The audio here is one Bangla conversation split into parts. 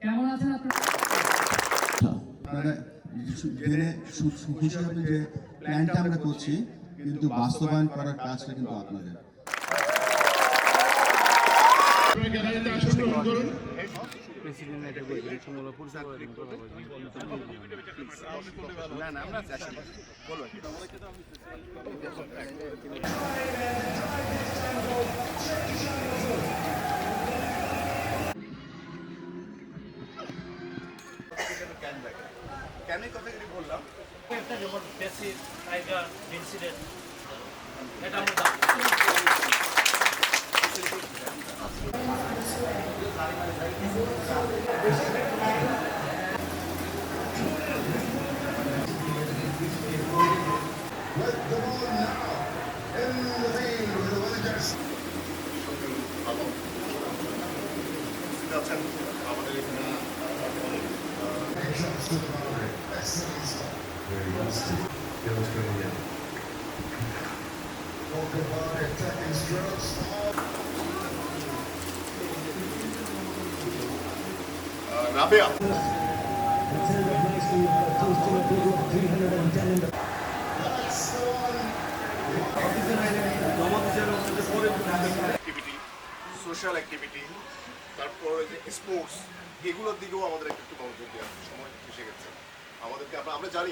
কেমন আছেন আপনারা? আপনারা জেনে সু- সু- খুশি হবেন যে প্ল্যানটা আমরা করছি কিন্তু বাস্তবায়ন করার কাজটা কিন্তু আপনাদের। কেন কথাগুলি বললাম? একটা যেমন বেশি টাইগার ইনসিডেন্ট এটা আমরা সোশ্যাল অ্যাক্টিভিটি তারপরে যে স্পোর্টস এগুলোর দিকেও আমাদের একটু মনোযোগ এসে গেছে আমাদেরকে আমরা আমরা জানি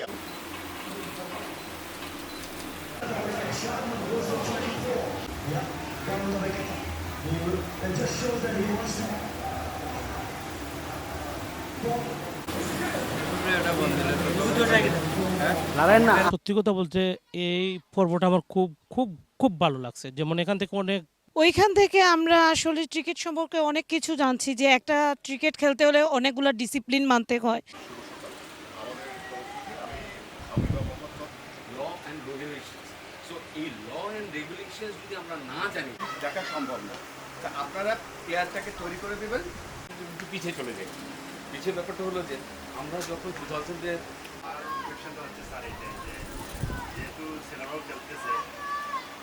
সত্যি কথা বলতে এই পর্বটা আমার খুব খুব খুব ভালো লাগছে। যেমন এখান থেকে অনেক ওইখান থেকে আমরা আসলে ক্রিকেট সম্পর্কে অনেক কিছু জানছি যে একটা ক্রিকেট খেলতে হলে অনেকগুলো ডিসিপ্লিন মানতে হয় ল অ্যান্ড রেগুলেশনস সো এই ল অ্যান্ড রেগুলেশনস যদি আমরা না জানি দেখা সম্ভব না। তা আপনারা প্লেয়ারটাকে তৈরি করে দেবেন? কিন্তু একটু পিছিয়ে চলে যাই। পিছিয়ে ব্যাপারটা হলো যে আমরা যখন টু থাউজেন্ডের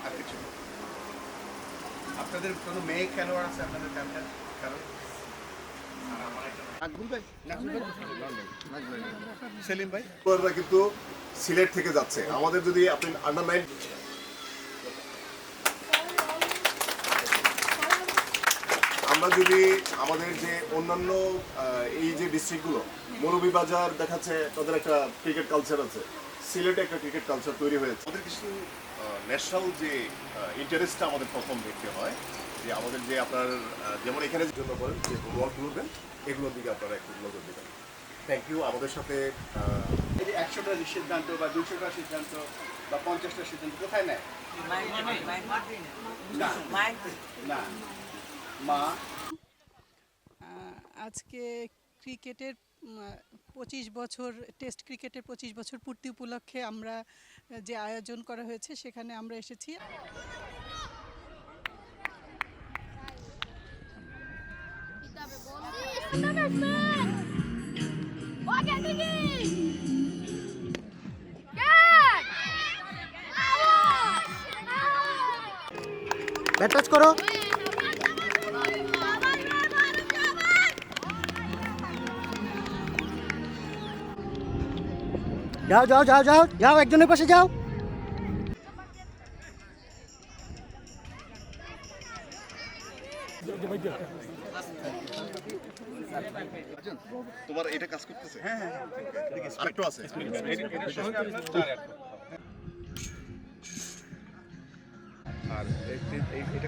আর কিছু আপনাদের কোনো মেয়ে খেলোয়াড় আছে আপনাদের ক্যাপ্টেন কারণ সেলিম ভাই। কিন্তু সিলেট থেকে যাচ্ছে। আমাদের যদি আপনি আন্ডার নাইন আমরা যদি আমাদের যে অন্যান্য আহ, এই যে ডিস্ট্রিক্টগুলো মৌলভীবাজার দেখাচ্ছে তাদের একটা ক্রিকেট কালচার আছে। সিলেটে একটা ক্রিকেট কালচার তৈরি হয়েছে। আমাদের কিছু ন্যাশনাল যে ইন্টারেস্টটা আমাদের প্রথম দেখতে হয় যে আমাদের যে আপনার যেমন এখানে জন্য বলেন যে বল তুলবেন এগুলোর দিকে আপনারা একটু নজর দেবেন। থ্যাংক ইউ আমাদের সাথে আহ, এই যে একশোটা সিদ্ধান্ত বা দুশোটা সিদ্ধান্ত বা পঞ্চাশটা সিদ্ধান্ত কোথায় নেয়? না না। মা। আজকে ক্রিকেটের পঁচিশ বছর টেস্ট ক্রিকেটের পঁচিশ বছর পূর্তি উপলক্ষে আমরা যে আয়োজন করা হয়েছে সেখানে আমরা এসেছি। ব্যাট টাচ করো। যাও যাও যাও যাও যাও একজনের পাশে যাও। তোমার এটা কাজ করতেছে? হ্যাঁ হ্যাঁ আরেকটু আছে। আর এটা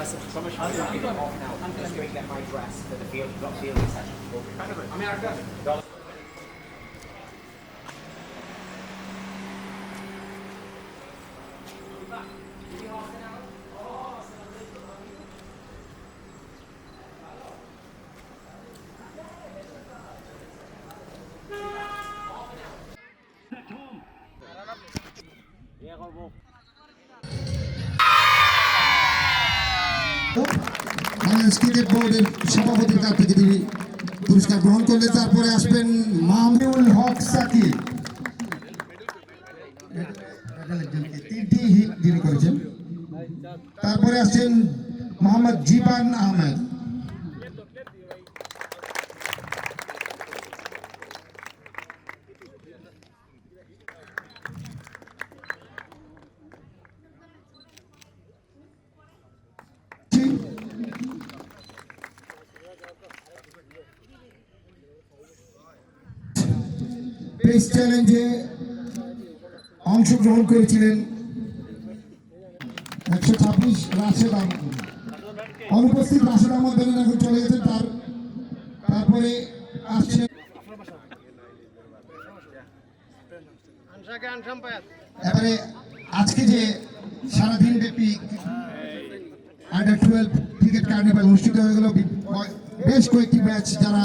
I'm going to get my dress for the field, got field session. I mean, I've got. বোর্ডের সভাপতির কাছ থেকে তিনি পুরস্কার গ্রহণ করলে তারপরে আসবেন মামুল হক সাকিব তিনটি হিট তিনি করেছেন। তারপরে আসছেন মোহাম্মদ জিবান আহমেদ। পেস চ্যালেঞ্জে অংশগ্রহণ করেছিলেন একশো ছাব্বিশ রাশেদ আহমদ। অনুপস্থিত রাশেদ আহমদ বেলেন এখন চলে গেছেন তার, তারপরে আসছে এবারে আজকে যে সারাদিন ব্যাপী আন্ডার টুয়েলভ ক্রিকেট কার্নিভাল অনুষ্ঠিত হয়ে গেল, বেশ কয়েকটি ম্যাচ যারা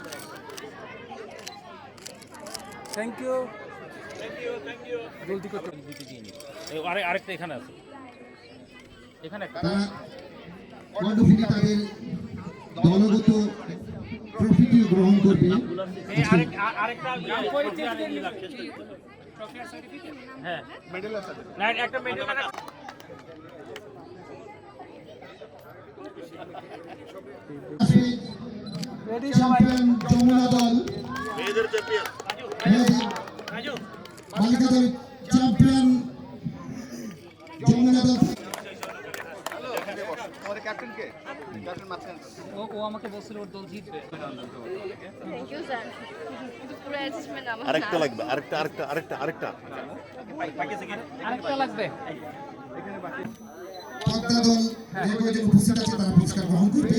মোবাইলটা নিয়ে সামনে যান না এই আরে আরেকটা এখানে আছে। এখানে একটা তাদের দলগত ট্রফিটি গ্রহণ করবে। এই আরেক আ- আরেকটা হ্যাঁ। মেডেল আছে। না একটা মেডেল চ্যাম্পিয়ন যমুনা দল বালিকা দল। চ্যাম্পিয়ন যমুনা দল আমাদের ক্যাপ্টেন কে ক্যাপ্টেন মাঝখানে ও ও আমাকে বলছিল ওর দল জিতবে। থ্যাংক ইউ স্যার কিন্তু পুরো অ্যাসেসমেন্ট আমার আরেকটা লাগবে আরেকটা আরেকটা আরেকটা আরেকটা। আরেকটা লাগবে। দল উপস্থিত আছে তারা পুরস্কার গ্রহণ করবে।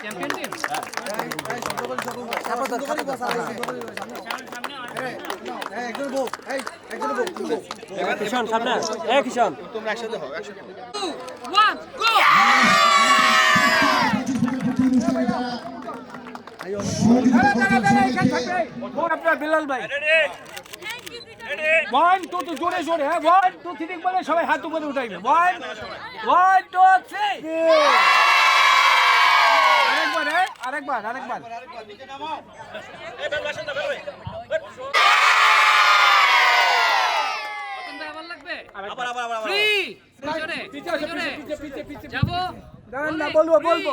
চ্যাম্পিয়ন টিম অনুষ্ঠানে যারা সহযোগিতা করছেন সবাইকে আপনার বিলাল ভাই। ওয়ান টু টু জোরে জোরে হ্যাঁ ওয়ান টু থ্রি বলে সবাই হাত উপরে উঠাইবে। ওয়ান ওয়ান টু থ্রি আরেকবার হ্যাঁ আরেকবার আরেকবার। আবার লাগবে আবার আবার। আবার ফ্রি জোরে। জোরে যাব। দাঁড়ান না বলব বলব।